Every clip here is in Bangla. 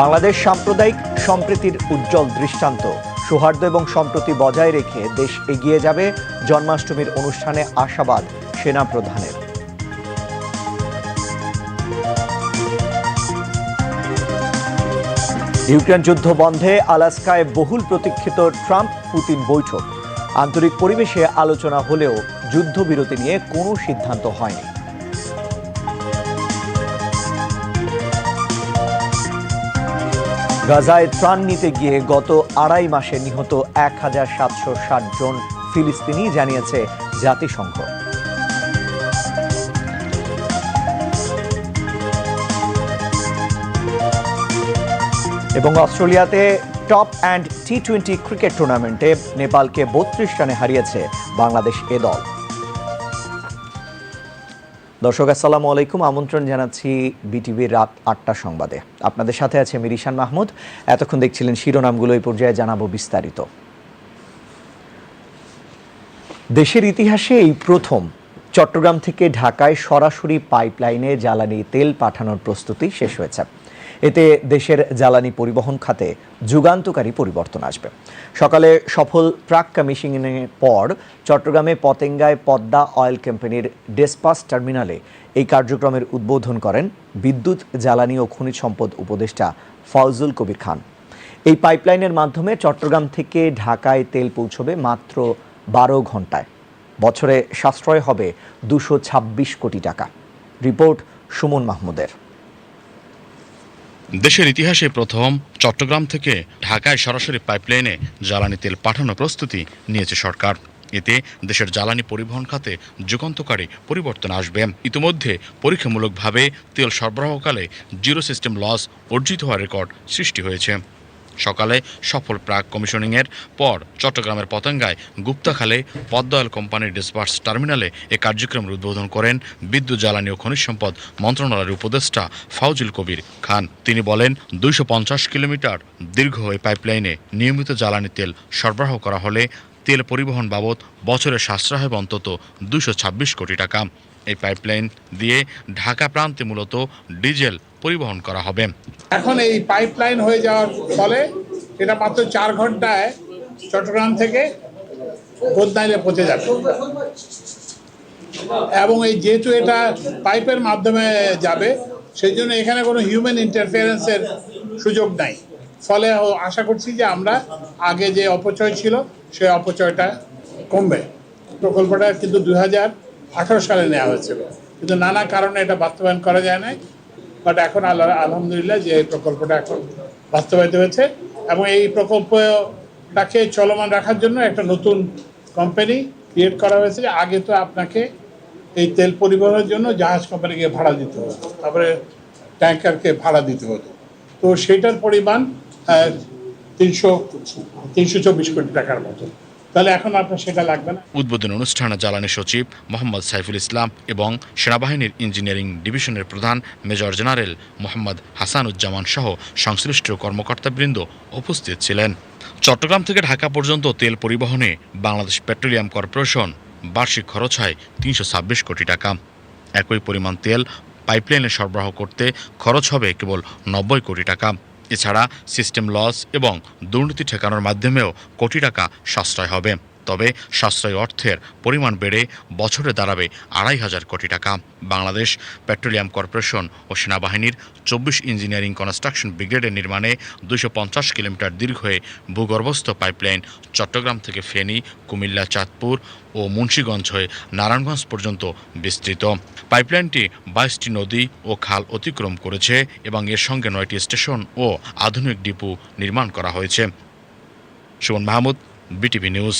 বাংলাদেশ সাম্প্রদায়িক সম্প্রীতির উজ্জ্বল দৃষ্টান্ত। সৌহার্দ্য এবং সম্প্রতি বজায় রেখে দেশ এগিয়ে যাবে জন্মাষ্টমীর অনুষ্ঠানে আশাবাদ সেনা প্রধানের ইউক্রেন যুদ্ধ বন্ধে আলাস্কায় বহুল প্রতীক্ষিত ট্রাম্প পুতিন বৈঠক। আন্তরিক পরিবেশে আলোচনা হলেও যুদ্ধবিরতি নিয়ে কোনো সিদ্ধান্ত হয়নি। গাজায় ত্রাণ নিতে গিয়ে গত আড়াই মাসে নিহত এক হাজার সাতশো ষাট জন ফিলিস্তিনি জানিয়েছে জাতিসংঘ। এবং অস্ট্রেলিয়াতে top and T twenty cricket টুর্নামেন্টে নেপালকে বত্রিশ রানে হারিয়েছে বাংলাদেশ এ দল। দর্শক, আসসালামু আলাইকুম। আমন্ত্রণ জানাচ্ছি বিটিভির রাত আটটা সংবাদে। আপনাদের সাথে আছে মিরিশান মাহমুদ। এতক্ষণ দেখছিলেন শিরোনামগুলো, এই পর্যায়ে জানাব বিস্তারিত। দেশের ইতিহাসে এই প্রথম চট্টগ্রাম থেকে ঢাকায় সরাসরি পাইপলাইনে জ্বালানি তেল পাঠানোর প্রস্তুতি শেষ হয়েছে। এতে দেশের জ্বালানি পরিবহন খাতে যুগান্তকারী পরিবর্তন আসবে। সকালে সফল প্রাক কমিশনিংয়ের পর চট্টগ্রামে পতেঙ্গায় পদ্মা অয়েল কোম্পানির ডেসপাস টার্মিনালে এই কার্যক্রমের উদ্বোধন করেন বিদ্যুৎ, জ্বালানি ও খনিজ সম্পদ উপদেষ্টা ফজলুল কবির খান। এই পাইপলাইনের মাধ্যমে চট্টগ্রাম থেকে ঢাকায় তেল পৌঁছবে মাত্র বারো ঘন্টায় বছরে সাশ্রয় হবে দুশো ছাব্বিশ কোটি টাকা। রিপোর্ট সুমন মাহমুদের। দেশের ইতিহাসে প্রথম চট্টগ্রাম থেকে ঢাকায় সরাসরি পাইপলাইনে জ্বালানি তেল পাঠানোর প্রস্তুতি নিয়েছে সরকার। এতে দেশের জ্বালানি পরিবহন খাতে যুগান্তকারী পরিবর্তন আসবে। ইতিমধ্যে পরীক্ষামূলকভাবে তেল সরবরাহকালে জিরো সিস্টেম লস অর্জিত হওয়ার রেকর্ড সৃষ্টি হয়েছে। সকালে সফল প্রাক কমিশনিংয়ের পর চট্টগ্রামের পতেঙ্গায় গুপ্তাখালে পদ্মা অয়েল কোম্পানির ডিসপার্স টার্মিনালে এ কার্যক্রমের উদ্বোধন করেন বিদ্যুৎ, জ্বালানি ও খনিজ সম্পদ মন্ত্রণালয়ের উপদেষ্টা ফাউজুল কবির খান। তিনি বলেন, দুইশো পঞ্চাশ কিলোমিটার দীর্ঘ এই পাইপলাইনে নিয়মিত জ্বালানি তেল সরবরাহ করা হলে তেল পরিবহন বাবদ বছরে সাশ্রয় হবে অন্তত দুশো কোটি টাকা। এই পাইপলাইন দিয়ে ঢাকা প্রান্তে মূলত ডিজেল পরিবহন করা হবে। এখন এই পাইপলাইন হয়ে যাওয়ার ফলে এটা মাত্র চার ঘন্টায় চট্টগ্রাম থেকে বদনাইলে পৌঁছে যাবে। এবং এই যেহেতু এটা পাইপের মাধ্যমে যাবে সেই জন্য এখানে কোনো হিউম্যান ইন্টারফিয়ারেন্সের সুযোগ নাই। ফলে আশা করছি যে আমরা আগে যে অপচয় ছিল সেই অপচয়টা কমবে। প্রকল্পটা কিন্তু দুই হাজার আঠারো সালে নেওয়া হয়েছিল। কিন্তু নানা কারণে এটা বাস্তবায়ন করা যায় না বাট এখন আল্লাহ, আলহামদুলিল্লাহ যে এই প্রকল্পটা এখন বাস্তবায়িত হয়েছে এবং এই প্রকল্পটাকে চলমান রাখার জন্য একটা নতুন কোম্পানি ক্রিয়েট করা হয়েছে। আগে তো আপনাকে এই তেল পরিবহনের জন্য জাহাজ কোম্পানিকে ভাড়া দিতে হতো। তারপরে ট্যাঙ্কারকে ভাড়া দিতে হতো। তো সেটার পরিমাণ তিনশো তিনশো চব্বিশ কোটি টাকার মতো। তাহলে এখন আপনার সেটা লাগবে না। উদ্বোধন অনুষ্ঠানে জ্বালানি সচিব মোহাম্মদ সাইফুল ইসলাম এবং সেনাবাহিনীর ইঞ্জিনিয়ারিং ডিভিশনের প্রধান মেজর জেনারেল মোহাম্মদ হাসানুজ্জামান সহ সংশ্লিষ্ট কর্মকর্তাবৃন্দ উপস্থিত ছিলেন। চট্টগ্রাম থেকে ঢাকা পর্যন্ত তেল পরিবহনে বাংলাদেশ পেট্রোলিয়াম কর্পোরেশন বার্ষিক খরচ হয় তিনশো ছাব্বিশ কোটি টাকা। একই পরিমাণ তেল পাইপলাইনে সরবরাহ করতে খরচ হবে কেবল নব্বই কোটি টাকা। এছাড়া সিস্টেম লস এবং দুর্নীতি ঠেকানোর মাধ্যমেও কোটি টাকা সাশ্রয় হবে। তবে সাশ্রয় অর্থের পরিমাণ বেড়ে বছরে দাঁড়াবে আড়াই হাজার কোটি টাকা। বাংলাদেশ পেট্রোলিয়াম কর্পোরেশন ও সেনাবাহিনীর চব্বিশ ইঞ্জিনিয়ারিং কনস্ট্রাকশন ব্রিগেডের নির্মাণে দুশো পঞ্চাশ কিলোমিটার দীর্ঘ হয়ে ভূগর্ভস্থ পাইপলাইন চট্টগ্রাম থেকে ফেনী, কুমিল্লা, চাঁদপুর ও মুন্সীগঞ্জ হয়ে নারায়ণগঞ্জ পর্যন্ত বিস্তৃত। পাইপলাইনটি বাইশটি নদী ও খাল অতিক্রম করেছে এবং এর সঙ্গে নয়টি স্টেশন ও আধুনিক ডিপো নির্মাণ করা হয়েছে। Suman Mahmud, BTV news.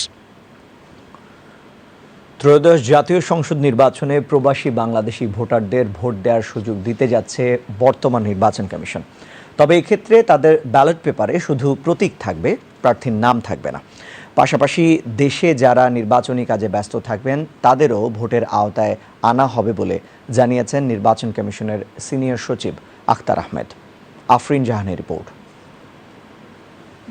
ত্রয়োদশ জাতীয় সংসদ নির্বাচনে প্রবাসী বাংলাদেশি ভোটারদের ভোট দেওয়ার সুযোগ দিতে যাচ্ছে বর্তমান নির্বাচন কমিশন। তবে এক্ষেত্রে তাদের ব্যালট পেপারে শুধু প্রতীক থাকবে, প্রার্থীর নাম থাকবে না। পাশাপাশি দেশে যারা নির্বাচনী কাজে ব্যস্ত থাকবেন, তাদেরও ভোটের আওতায় আনা হবে বলে জানিয়েছেন নির্বাচন কমিশনের সিনিয়র সচিব আখতার আহমেদ। আফরিন জাহানের রিপোর্ট।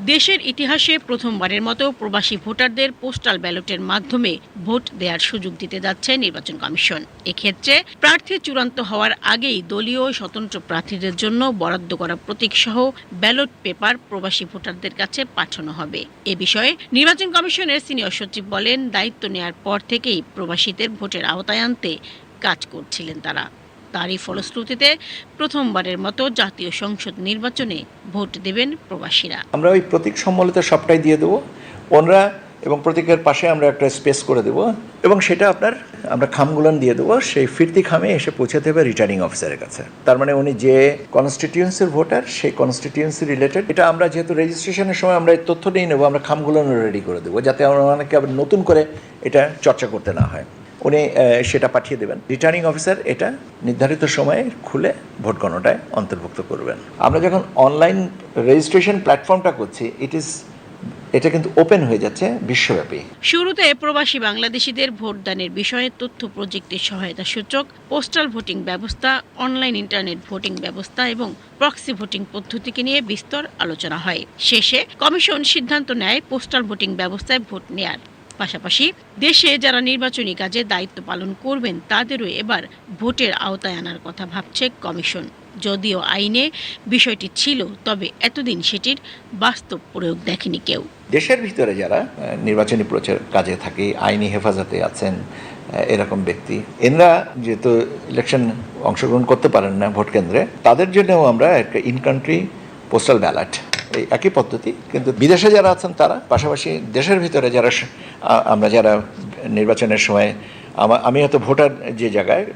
দেশের ইতিহাসে প্রথমবারের মতো প্রবাসী ভোটারদের পোস্টাল ব্যালটের মাধ্যমে ভোট দেওয়ার সুযোগ দিতে যাচ্ছে নির্বাচন কমিশন। এক্ষেত্রে প্রার্থী চূড়ান্ত হওয়ার আগেই দলীয় স্বতন্ত্র প্রার্থীদের জন্য বরাদ্দ করা প্রতীকসহ ব্যালট পেপার প্রবাসী ভোটারদের কাছে পাঠানো হবে। এ বিষয়ে নির্বাচন কমিশনের সিনিয়র সচিব বলেন, দায়িত্ব নেয়ার পর থেকেই প্রবাসীদের ভোটের আওতায় আনতে কাজ করছিলেন তারা। তারই ফলশ্রুতিতে প্রথমবারের মতো জাতীয় সংসদ নির্বাচনে ভোট দেবেন প্রবাসীরা। আমরা ওই প্রতীক সম্বলিত সবটাই দিয়ে দেবো। ওনরা এবং প্রতীকের পাশে আমরা একটা স্পেস করে দেবো এবং সেটা আপনার, আমরা খামগুলান দিয়ে দেবো। সেই ফিরতি খামে এসে পৌঁছে দেবে রিটার্নিং অফিসারের কাছে। তার মানে উনি যে কনস্টিটিউয়েন্সির ভোটার সেই কনস্টিটিউয়েন্সি রিলেটেড এটা আমরা যেহেতু রেজিস্ট্রেশনের সময় আমরা এই তথ্য নিয়ে নেব, আমরা খামগুলানও রেডি করে দেবো, যাতে আমরা অনেকে আবার নতুন করে এটা চর্চা করতে না হয়। উনি সেটা পাঠিয়ে দেবেন। রিটার্নিং অফিসার এটা নির্ধারিত সময়ে খুলে ভোট গণনায় অন্তর্ভুক্ত করবেন। আমরা যখন অনলাইন রেজিস্ট্রেশন প্ল্যাটফর্মটা করছি ইট ইজ এটা কিন্তু ওপেন হয়ে যাচ্ছে বিশ্বব্যাপী। শুরুতে প্রবাসী বাংলাদেশিদের ভোটদানের বিষয়ে তথ্য প্রযুক্তির সহায়তা সূচক পোস্টাল ভোটিং ব্যবস্থা অনলাইন ইন্টারনেট ভোটিং ব্যবস্থা এবং প্রক্সি ভোটিং পদ্ধতিকে নিয়ে বিস্তর আলোচনা হয়। শেষে কমিশন সিদ্ধান্ত নেয় পোস্টাল ভোটিং ব্যবস্থায় ভোট নেয়ার। পাশাপাশি দেশে যারা নির্বাচনী কাজে দায়িত্ব পালন করবেন, তাদেরও এবার ভোটের আওতায় আনার কথা ভাবছে কমিশন। যদিও আইনে বিষয়টি ছিল, তবে এতদিন সেটির বাস্তব প্রয়োগ দেখেনি কেউ। দেশের ভিতরে যারা নির্বাচনী প্রচার কাজে থাকে, আইনি হেফাজতে আছেন এরকম ব্যক্তি, এনরা যেহেতু ইলেকশন অংশগ্রহণ করতে পারেন না ভোট কেন্দ্রে, তাদের জন্যও আমরা একটা ইন কান্ট্রি পোস্টাল ব্যালট এই একই পদ্ধতি, কিন্তু বিদেশে যারা আছেন তারা, পাশাপাশি দেশের ভিতরে যারা আমরা যারা নির্বাচনের সময়, আমা- আমি হয়তো ভোটার যে জায়গায়,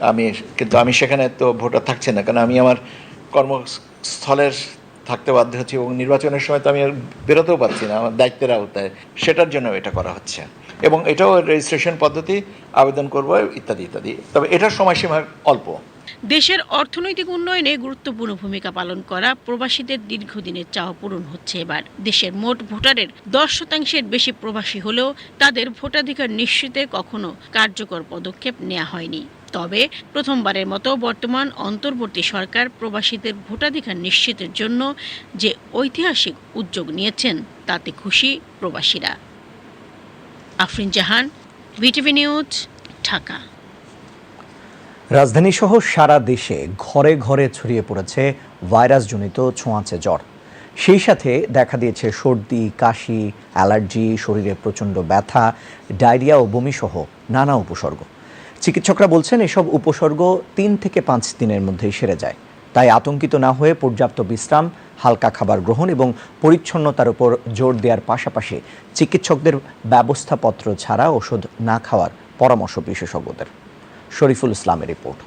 আমি কিন্তু আমি সেখানে তো ভোটার থাকছে না, কারণ আমি আমার কর্মস্থলের থাকতে বাধ্য হচ্ছি এবং নির্বাচনের সময় তো আমি আর বেরোতেও পারছি না, আমার দায়িত্বের আওতায়। সেটার জন্য এটা করা হচ্ছে। এবং এটাও রেজিস্ট্রেশন পদ্ধতি, আবেদন করব, ইত্যাদি ইত্যাদি। তবে এটার সময়সীমা অল্প। দেশের অর্থনৈতিক উন্নয়নে গুরুত্বপূর্ণ ভূমিকা পালন করা প্রবাসীদের দীর্ঘদিনের চাওয়া পূরণ হচ্ছে এবার। দেশের মোট ভোটারের দশ শতাংশের বেশি প্রবাসী হলেও তাদের ভোটাধিকার নিশ্চিতে কখনো কার্যকর পদক্ষেপ নেওয়া হয়নি। তবে প্রথমবারের মতো বর্তমান অন্তর্বর্তী সরকার প্রবাসীদের ভোটাধিকার নিশ্চিতের জন্য যে ঐতিহাসিক উদ্যোগ নিয়েছেন, তাতে খুশি প্রবাসীরা। Afrin Jahan, BTV news, Dhaka. রাজধানী সহ সারা দেশে ঘরে ঘরে ছড়িয়ে পড়েছে ভাইরাসজনিত ছোঁয়াচে জ্বর। সেই সাথে দেখা দিয়েছে সর্দি, কাশি, অ্যালার্জি, শরীরে প্রচণ্ড ব্যথা, ডায়রিয়া ও বমিসহ নানা উপসর্গ। চিকিৎসকরা বলছেন এসব উপসর্গ তিন থেকে পাঁচ দিনের মধ্যেই সেরে যায়। তাই আতঙ্কিত না হয়ে পর্যাপ্ত বিশ্রাম, হালকা খাবার গ্রহণ এবং পরিচ্ছন্নতার উপর জোর দেওয়ার পাশাপাশি চিকিৎসকদের ব্যবস্থাপত্র ছাড়া ওষুধ না খাওয়ার পরামর্শ বিশেষজ্ঞদের। শরীফুল ইসলামের রিপোর্ট।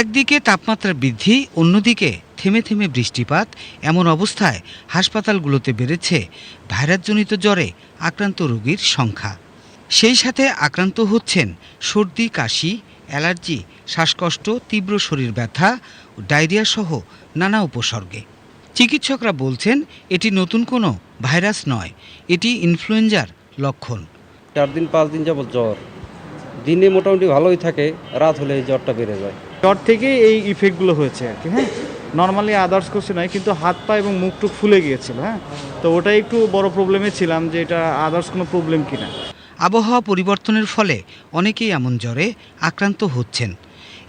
একদিকে তাপমাত্রা বৃদ্ধি অন্যদিকে থেমে থেমে বৃষ্টিপাত এমন অবস্থায় হাসপাতালগুলোতে বেড়েছে ভাইরাসজনিত জ্বরে আক্রান্ত রোগীর সংখ্যা। সেই সাথে আক্রান্ত হচ্ছেন সর্দি কাশি অ্যালার্জি শ্বাসকষ্ট তীব্র শরীর ব্যথা ডায়রিয়া সহ নানা উপসর্গে। চিকিৎসকরা বলছেন এটি নতুন কোনো ভাইরাস নয় এটি ইনফ্লুয়েঞ্জার লক্ষণ। চার দিন পাঁচ দিন যাবত জ্বর। দিনে মোটামুটি ভালোই থাকে রাত হলে এই জ্বরটা বেড়ে যায়। জ্বর থেকেই এই ইফেক্টগুলো হয়েছে আর কি হ্যাঁ? নর্মালি আদার্স কিছু নয় কিন্তু হাত পা এবং মুখ টুক ফুলে গিয়েছিল হ্যাঁ? তো ওটাই একটু বড় প্রবলেমে ছিলাম যে এটা আদার্স কোনো প্রবলেম কিনা। আবহাওয়া পরিবর্তনের ফলে অনেকেই এমন জ্বরে আক্রান্ত হচ্ছেন।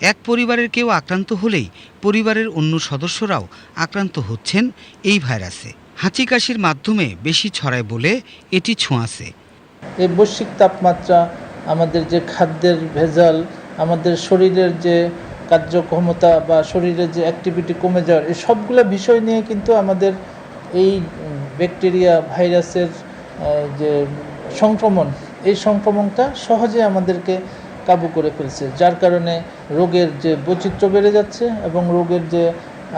এক পরিবারের কেউ আক্রান্ত হলেই পরিবারের অন্য সদস্যরাও আক্রান্ত হচ্ছেন এই ভাইরাসে। হাঁচি কাশির মাধ্যমে বেশি ছড়ায় বলে এটি ছোঁয়াছে। এই বৈশ্বিক তাপমাত্রা আমাদের যে খাদ্যের ভেজাল, আমাদের শরীরের যে কার্যক্ষমতা বা শরীরের যে অ্যাক্টিভিটি কমে যাওয়ার, এই সবগুলো বিষয় নিয়ে কিন্তু আমাদের এই ব্যাকটেরিয়া ভাইরাসের যে সংক্রমণ, এই সংক্রমণটা সহজে আমাদেরকে কাবু করে ফেলছে, যার কারণে রোগের যে বৈচিত্র্য বেড়ে যাচ্ছে এবং রোগের যে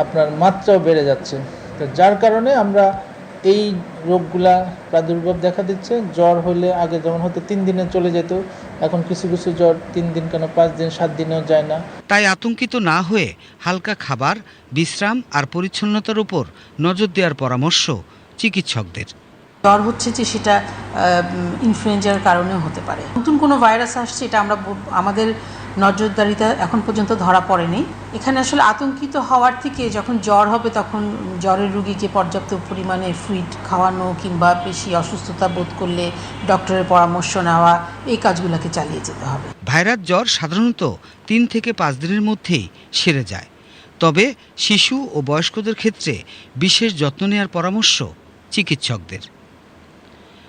আপনার মাত্রাও বেড়ে যাচ্ছে। তো যার কারণে আমরা এই রোগগুলা প্রাদুর্ভাব দেখা দিচ্ছে। জ্বর হলে আগে যেমন হয়তো তিন দিনে চলে যেত এখন কিছু কিছু জ্বর তিন দিন কেন পাঁচ দিন সাত দিনেও যায় না। তাই আতঙ্কিত না হয়ে হালকা খাবার বিশ্রাম আর পরিচ্ছন্নতার উপর নজর দেওয়ার পরামর্শ চিকিৎসকদের। জ্বর হচ্ছে যে সেটা ইনফ্লুয়েঞ্জার কারণেও হতে পারে। নতুন কোনো ভাইরাস আসছে এটা আমরা আমাদের নজরদারিতা এখন পর্যন্ত ধরা পড়েনি। এখানে আসলে আতঙ্কিত হওয়ার থেকে যখন জ্বর হবে তখন জ্বরের রুগীকে পর্যাপ্ত পরিমাণে ফ্লুইড খাওয়ানো কিংবা বেশি অসুস্থতা বোধ করলে ডক্টরের পরামর্শ নেওয়া, এই কাজগুলোকে চালিয়ে যেতে হবে। ভাইরাস জ্বর সাধারণত তিন থেকে পাঁচ দিনের মধ্যেই সেরে যায়। তবে শিশু ও বয়স্কদের ক্ষেত্রে বিশেষ যত্ন নেওয়ার পরামর্শ চিকিৎসকদের।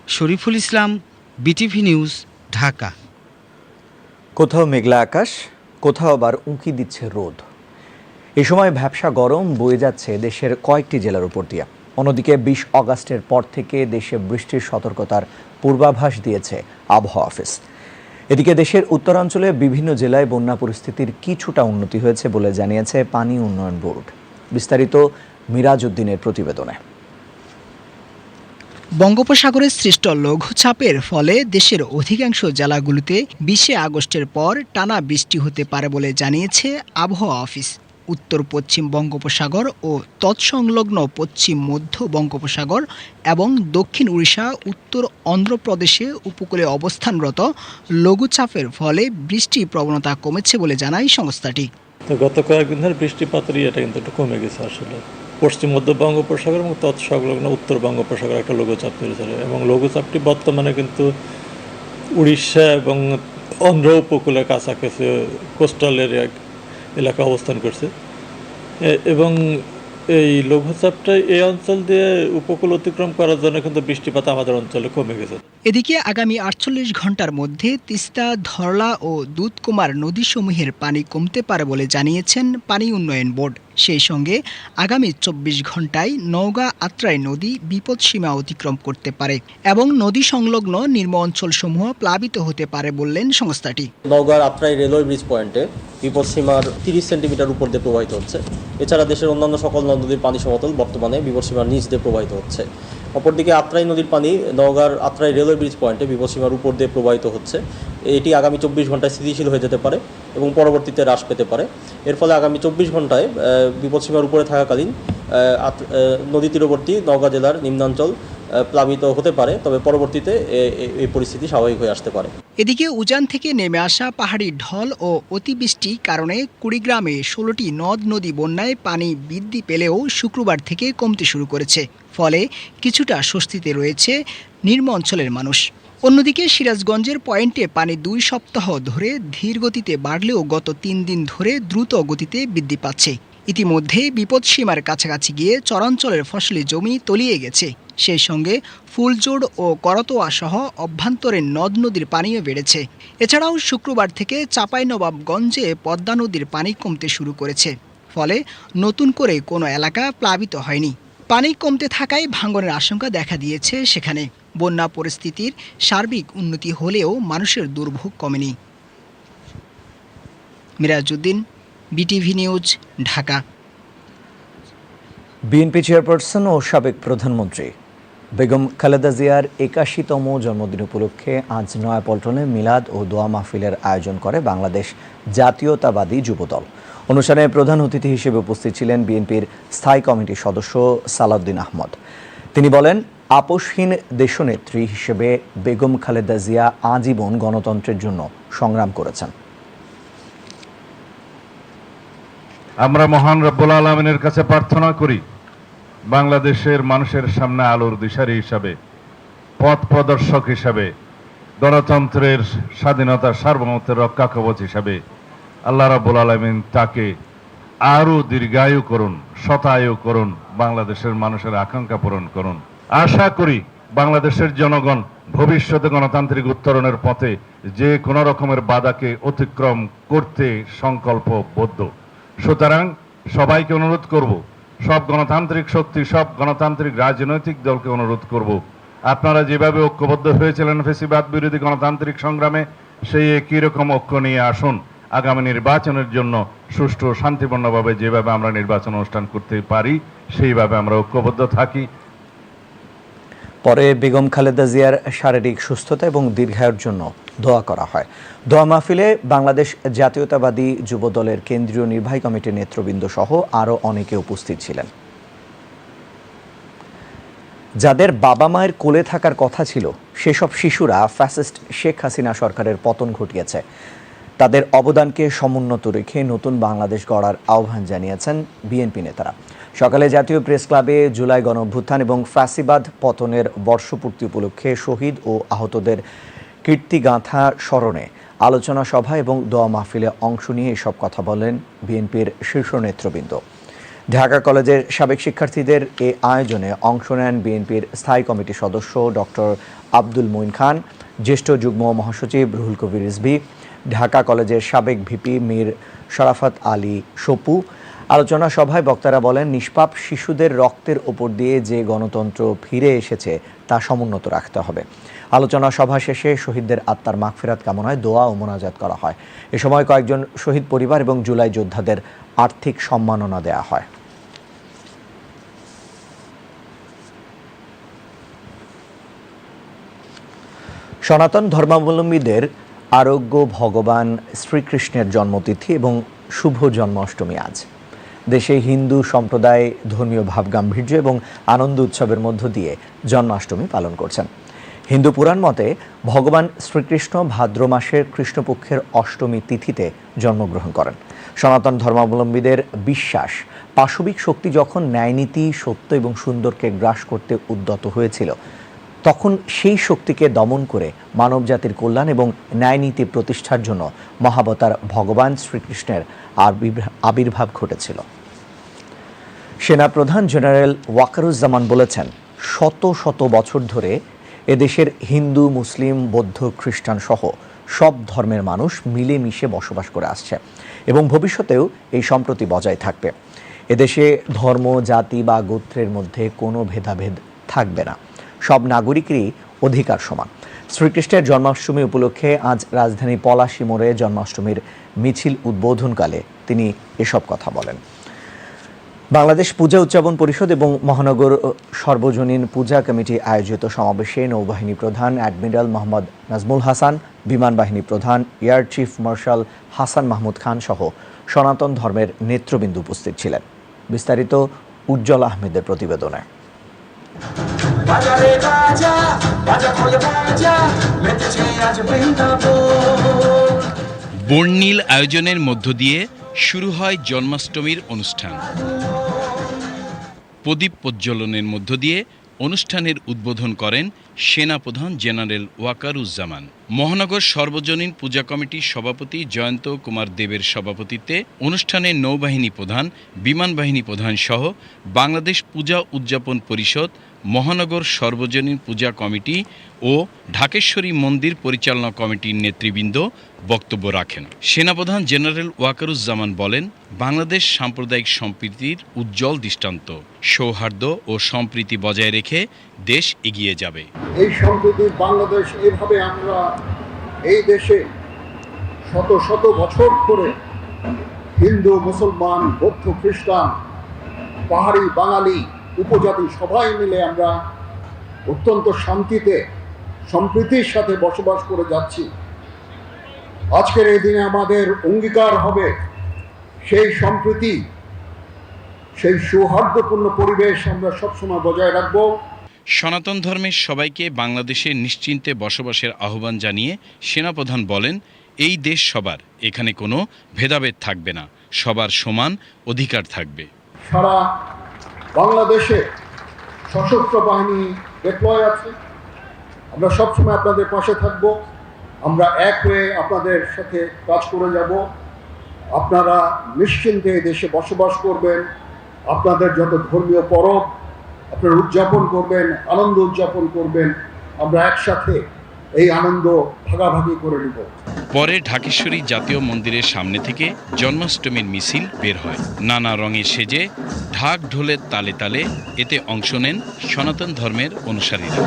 Shariful Islam, BTV news, Dhaka. কোথাও মেঘলা আকাশ, কোথাও আবার উঁকি দিচ্ছে রোদ। এ সময় ভ্যাবসা গরম বয়ে যাচ্ছে দেশের কয়েকটি জেলার উপর দিয়ে। অন্যদিকে বিশ অগাস্টের পর থেকে দেশে বৃষ্টির সতর্কতার পূর্বাভাস দিয়েছে আবহাওয়া অফিস। এদিকে দেশের উত্তরাঞ্চলে বিভিন্ন জেলায় বন্যা পরিস্থিতির কিছুটা উন্নতি হয়েছে বলে জানিয়েছে পানি উন্নয়ন বোর্ড। বিস্তারিত মিরাজ উদ্দিনের প্রতিবেদনে। বঙ্গোপসাগরে সৃষ্ট লঘুচাপের ফলে দেশের অধিকাংশ জেলাগুলোতে বিশে আগস্টের পর টানা বৃষ্টি হতে পারে বলে জানিয়েছে আবহাওয়া অফিস। উত্তর পশ্চিম বঙ্গোপসাগর ও তৎসংলগ্ন পশ্চিম মধ্য বঙ্গোপসাগর এবং দক্ষিণ উড়িষ্যা, উত্তর অন্ধ্রপ্রদেশে উপকূলে অবস্থানরত লঘুচাপের ফলে বৃষ্টির প্রবণতা কমেছে বলে জানায় সংস্থাটি। গত কয়েকদিন ধরে বৃষ্টিপাতের ইয়েটা কিন্তু একটু কমে গেছে আসলে। পশ্চিম মধ্য বঙ্গোপসাগর এবং তৎসংলগ্ন উত্তর বঙ্গোপসাগর একটা লঘুচাপ তৈরি হয়েছিল। এবং লঘুচাপটি বর্তমানে কিন্তু উড়িষ্যা এবং অন্ধ্র উপকূলের কাছাকাছি কোস্টাল এরিয়া এলাকা অবস্থান করছে। এবং এই লঘুচাপটা এই অঞ্চল দিয়ে উপকূল অতিক্রম করার জন্য কিন্তু বৃষ্টিপাত আমাদের অঞ্চলে কমে গেছে। এদিকে আগামী আটচল্লিশ ঘণ্টার মধ্যে তিস্তা, ধরলা ও দুধকুমার নদীসমূহের পানি কমতে পারে বলে জানিয়েছেন পানি উন্নয়ন বোর্ড। সেই সঙ্গে আগামী চব্বিশ ঘন্টায় নওগাঁ আত্রাই নদী বিপদসীমা অতিক্রম করতে পারে এবং নদী সংলগ্ন নিম্ন অঞ্চলসমূহ প্লাবিত হতে পারে বললেন সংস্থাটি। নওগাঁর আত্রাই রেলওয়ে ব্রিজ পয়েন্টে বিপদসীমার তিরিশ সেন্টিমিটার উপর দিয়ে প্রবাহিত হচ্ছে। এছাড়া দেশের অন্যান্য সকল নদ নদীর পানি সমতল বর্তমানে বিপদসীমার নিচ দিয়ে প্রবাহিত হচ্ছে। অপরদিকে আত্রাই নদীর পানি নওগাঁর আত্রাই রেলওয়ে ব্রিজ পয়েন্টে বিপদসীমার উপর দিয়ে প্রবাহিত হচ্ছে। এটি আগামী চব্বিশ ঘন্টায় স্থিতিশীল হয়ে যেতে পারে এবং পরবর্তীতে হ্রাস পেতে পারে। এর ফলে আগামী চব্বিশ ঘন্টায় বিপদসীমার উপরে থাকাকালীন নদী তীরবর্তী নওগাঁ জেলার নিম্নাঞ্চল প্লাবিত হতে পারে, তবে পরবর্তীতে এই পরিস্থিতি স্বাভাবিক হয়ে আসতে পারে। এদিকে উজান থেকে নেমে আসা পাহাড়ি ঢল ও অতিবৃষ্টি কারণে কুড়িগ্রামে ষোলোটি নদ নদী বন্যায় পানি বৃদ্ধি পেলেও শুক্রবার থেকে কমতে শুরু করেছে। ফলে কিছুটা স্বস্তিতে রয়েছে নিম্ন অঞ্চলের মানুষ। অন্যদিকে সিরাজগঞ্জের পয়েন্টে পানি দুই সপ্তাহ ধরে ধীর গতিতে বাড়লেও গত তিন দিন ধরে দ্রুত গতিতে বৃদ্ধি পাচ্ছে। ইতিমধ্যে বিপদসীমার কাছাকাছি গিয়ে চরাঞ্চলের ফসলি জমি তলিয়ে গেছে। সেই সঙ্গে ফুলজোড় ও করতোয়া সহ অভ্যন্তরীণ নদ নদীর পানিও বেড়েছে। এছাড়াও শুক্রবার থেকে চাঁপাইনবাবগঞ্জে পদ্মা নদীর পানি কমতে শুরু করেছে। ফলে নতুন করে কোনো এলাকা প্লাবিত হয়নি। পানি কমতে থাকায় ভাঙনের আশঙ্কা দেখা দিয়েছে সেখানে। বন্যা পরিস্থিতির সার্বিক উন্নতি হলেও মানুষের দুর্ভোগ কমেনি। Mirajuddin, BTV news, Dhaka. BNP chairperson ও সাবেক প্রধানমন্ত্রী বেগম খালেদা জিয়ার একাশিতম জন্মদিন উপলক্ষে আজ নয়াপল্টনে মিলাদ ও দোয়া মাহফিলের আয়োজন করে বাংলাদেশ জাতীয়তাবাদী যুবদল। অনুষ্ঠানে প্রধান অতিথি হিসেবে উপস্থিত ছিলেন বিএনপির স্থায়ী কমিটির সদস্য সালাউদ্দিন আহমদ। তিনি বলেন আপোষহীন দেশনেত্রী হিসেবে বেগম খালেদা জিয়া আজীবন গণতন্ত্রের জন্য সংগ্রাম করেছেন। আমরা মহান রব্বুল আলমিনের কাছে প্রার্থনা করি, বাংলাদেশের মানুষের সামনে আলোর দিশারি হিসাবে, পথ প্রদর্শক হিসাবে, গণতন্ত্রের স্বাধীনতা সার্বভৌমত্বের রক্ষা কবচ হিসাবে আল্লাহ রাব্বুল আলমিন তাকে আরও দীর্ঘায়ু করুন, শতায়ু করুন, বাংলাদেশের মানুষের আকাঙ্ক্ষা পূরণ করুন। আশা করি বাংলাদেশের জনগণ ভবিষ্যতে গণতান্ত্রিক উত্তরণের পথে যে কোনো রকমের বাধাকে অতিক্রম করতে সংকল্পবদ্ধ। সুতরাং সবাইকে অনুরোধ করব, সব গণতান্ত্রিক শক্তি, সব গণতান্ত্রিক রাজনৈতিক দলকে অনুরোধ করব। আপনারা যেভাবে ঐক্যবদ্ধ হয়েছিলেন ফেসিবাদ বিরোধী গণতান্ত্রিক সংগ্রামে, সেই একই রকম ঐক্য নিয়ে আসুন। আগামী নির্বাচনের জন্য সুষ্ঠু শান্তিপূর্ণভাবে যেভাবে আমরা নির্বাচন অনুষ্ঠান করতে পারি, সেইভাবে আমরা ঐক্যবদ্ধ থাকি। পরে বেগম খালেদা জিয়ার শারীরিক সুস্থতা এবং দীর্ঘায়ুর জন্য দোয়া করা হয়। দোয়া মাহফিলে বাংলাদেশ জাতীয়তাবাদী যুব দলের কেন্দ্রীয় নির্বাহী কমিটির নেতৃবৃন্দ সহ আরও অনেকে উপস্থিত ছিলেন। যাদের বাবা মায়ের কোলে থাকার কথা ছিল, সেসব শিশুরা ফ্যাসিস্ট শেখ হাসিনা সরকারের পতন ঘটিয়েছে। তাদের অবদানকে সমুন্নত রেখে নতুন বাংলাদেশ গড়ার আহ্বান জানিয়েছেন বিএনপি নেতারা। সকালে জাতীয় প্রেস ক্লাবে জুলাই গণঅভ্যুত্থান এবং ফ্যাসিবাদ পতনের বর্ষপূর্তি উপলক্ষে শহীদ ও আহতদের কীর্তিগাঁথা স্মরণে আলোচনা সভা এবং দোয়া মাহফিলে অংশ নিয়ে এসব কথা বলেন বিএনপির শীর্ষ নেতৃবৃন্দ। ঢাকা কলেজের সাবেক শিক্ষার্থীদের এ আয়োজনে অংশ নেন বিএনপির স্থায়ী কমিটির সদস্য ডক্টর আব্দুল মঈন খান, জ্যেষ্ঠ যুগ্ম মহাসচিব রুহুল কবির রিজভী, ঢাকা কলেজের সাবেক ভিপি মীর শরাফত আলী সপু আলোচনা সভায় বক্তারা বলেন, নিষ্পাপ শিশুদের রক্তের ওপর দিয়ে যে গণতন্ত্র ফিরে এসেছে, তা সমুন্নত রাখতে হবে। আলোচনা সভা শেষে শহীদদের আত্মার মাগফিরাত কামনায় দোয়া ও মোনাজাত করা হয়। এ সময় কয়েকজন শহীদ পরিবার এবং জুলাই যোদ্ধাদের আর্থিক সম্মাননা দেওয়া হয়। সনাতন ধর্মাবলম্বীদের আরোগ্য ভগবান শ্রীকৃষ্ণের জন্মতিথি এবং শুভ জন্মাষ্টমী আজ। দেশে হিন্দু সম্প্রদায় ধর্মীয় ভাবগাম্ভীর্য এবং আনন্দ উৎসবের মধ্য দিয়ে জন্মাষ্টমী পালন করছেন। হিন্দু পুরাণ মতে, ভগবান শ্রীকৃষ্ণ ভাদ্র মাসের কৃষ্ণপক্ষের অষ্টমী তিথিতে জন্মগ্রহণ করেন। সনাতন ধর্মাবলম্বীদের বিশ্বাস, পাশবিক শক্তি যখন ন্যায়নীতি, সত্য এবং সুন্দরকে গ্রাস করতে উদ্যত হয়েছিল তখন সেই শক্তিকে দমন করে মানবজাতির কল্যাণ এবং ন্যায়নীতি প্রতিষ্ঠার জন্য মহাবতার ভগবান শ্রীকৃষ্ণের আবির্ভাব ঘটেছিল। সেনাপ্রধান জেনারেল ওয়াকারুজ্জামান বলেছেন, শত শত বছর ধরে এদেশের হিন্দু, মুসলিম, বৌদ্ধ, খ্রিস্টান সহ সব ধর্মের মানুষ মিলেমিশে বসবাস করে আসছে এবং ভবিষ্যতেও এই সম্প্রতি বজায় থাকবে। এদেশে ধর্ম, জাতি বা গোত্রের মধ্যে কোনো ভেদাভেদ থাকবে না। সব নাগরিকেরই অধিকার সমান। শ্রীকৃষ্ণের জন্মাষ্টমী উপলক্ষে আজ রাজধানী পলাশী মোড়ে জন্মাষ্টমীর মিছিল উদ্বোধনকালে তিনি এসব কথা বলেন। বাংলাদেশ পূজা উদযাপন পরিষদ এবং মহানগর সর্বজনীন পূজা কমিটি আয়োজিত সমাবেশে নৌবাহিনী প্রধান অ্যাডমিরাল মোহাম্মদ নাজমুল হাসান, বিমান বাহিনী প্রধান, air chief marshal Hasan Mahmud Khan সহ সনাতন ধর্মের নেতৃবৃন্দ উপস্থিত ছিলেন। বিস্তারিত উজ্জ্বল আহমেদের প্রতিবেদনে। বর্ণিল আয়োজনের মধ্য দিয়ে শুরু হয় জন্মাষ্টমীর অনুষ্ঠান। প্রদীপ প্রজ্বলনের মধ্য দিয়ে অনুষ্ঠানের উদ্বোধন করেন সেনাপ্রধান জেনারেল ওয়াকারুজ্জামান। মহানগর সর্বজনীন পূজা কমিটির সভাপতি জয়ন্ত কুমার দেবের সভাপতিত্বে অনুষ্ঠানে নৌবাহিনী প্রধান, বিমান বাহিনী প্রধান সহ বাংলাদেশ পূজা উদযাপন পরিষদ, মহানগর সর্বজনীন পূজা কমিটি ও ঢাকেশ্বরী মন্দির পরিচালনা কমিটির নেতৃবৃন্দ বক্তব্য রাখেন। সেনাপ্রধান জেনারেল ওয়াকারুজ্জামান বলেন, বাংলাদেশ সাম্প্রদায়িক সম্প্রীতির উজ্জ্বল দৃষ্টান্ত, সৌহার্দ্য ও সম্প্রীতি বজায় রেখে দেশ এগিয়ে যাবে। এই সম্প্রতি বাংলাদেশ, এভাবে আমরা এই দেশে শত শত বছর ধরে হিন্দু, মুসলমান, বৌদ্ধ, খ্রিস্টান, পাহাড়ি বাঙালি, উপজাতি সবাই মিলে আমরা অত্যন্ত শান্তিতে, সম্প্রীতির সাথে বসবাস করে যাচ্ছি। আজকের এই দিনে আমাদের অঙ্গীকার হবে সেই সম্প্রীতি, সেই সৌহার্দ্যপূর্ণ পরিবেশ আমরা সবসময় বজায় রাখব। সনাতন ধর্মের সবাইকে বাংলাদেশে নিশ্চিন্তে বসবাসের আহ্বান জানিয়ে সেনাপ্রধান বলেন, এই দেশ সবার, এখানে কোনো ভেদাভেদ থাকবে না। সবার সমান অধিকার থাকবে। সারা বাংলাদেশে সশস্ত্র বাহিনী ডিপ্লয় আছে। আমরা সবসময় আপনাদের পাশে থাকব। আমরা এক হয়ে আপনাদের সাথে কাজ করে যাব। আপনারা নিশ্চিন্তে এই দেশে বসবাস করবেন। আপনাদের যত ধর্মীয় পরব আপনারা উদযাপন করবেন, আনন্দ উদযাপন করবেন, আমরা একসাথে এই আনন্দ ভাগাভাগি করে নিব। পরে ঢাকেশ্বরী জাতীয় মন্দিরের সামনে থেকে জন্মাষ্টমীর মিছিল বের হয়। নানা রঙে সেজে ঢাক ঢোলের তালে তালে এতে অংশ নেন সনাতন ধর্মের অনুসারীরা।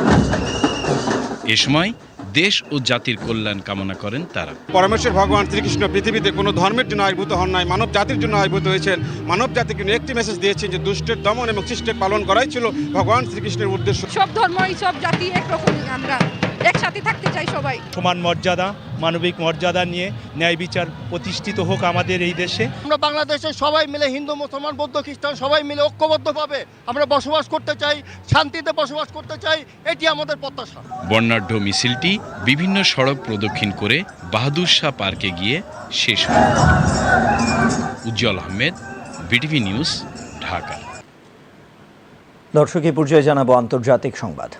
এ সময় দেশ ও জাতির কল্যাণ কামনা করেন তারা। পরমেশ্বর ভগবান শ্রীকৃষ্ণ পৃথিবীতে কোনো ধর্মের জন্য আবির্ভূত হন নাই মানব জাতির জন্য আবির্ভূত হয়েছেন। মানব জাতির জন্য একটি মেসেজ দিয়েছেন যে দুষ্টের দমন এবং সৃষ্টের পালন করাই ছিল ভগবান শ্রীকৃষ্ণের উদ্দেশ্য। সব ধর্ম সব জাতি একরকম আমরা। একসাথে থাকতে চাই সবাই। সমান মর্যাদা মানবিক মর্যাদা নিয়ে ন্যায় বিচার প্রতিষ্ঠিত হোক আমাদের এই দেশে। আমরা বাংলাদেশে সবাই মিলে হিন্দু মুসলমান বৌদ্ধ খ্রিস্টান সবাই মিলে ঐক্যবদ্ধভাবে আমরা বসবাস করতে চাই শান্তিতে বসবাস করতে চাই এটি আমাদের প্রত্যাশা। বর্ণাঢ্য মিছিলটি বিভিন্ন সড়ক প্রদক্ষিণ করে বাহাদুর শাহ পার্কে গিয়ে শেষ হয়। Ujjwal Ahmed BTV news Dhaka. দর্শক এই পর্যায়ে জানাব আন্তর্জাতিক সংবাদ।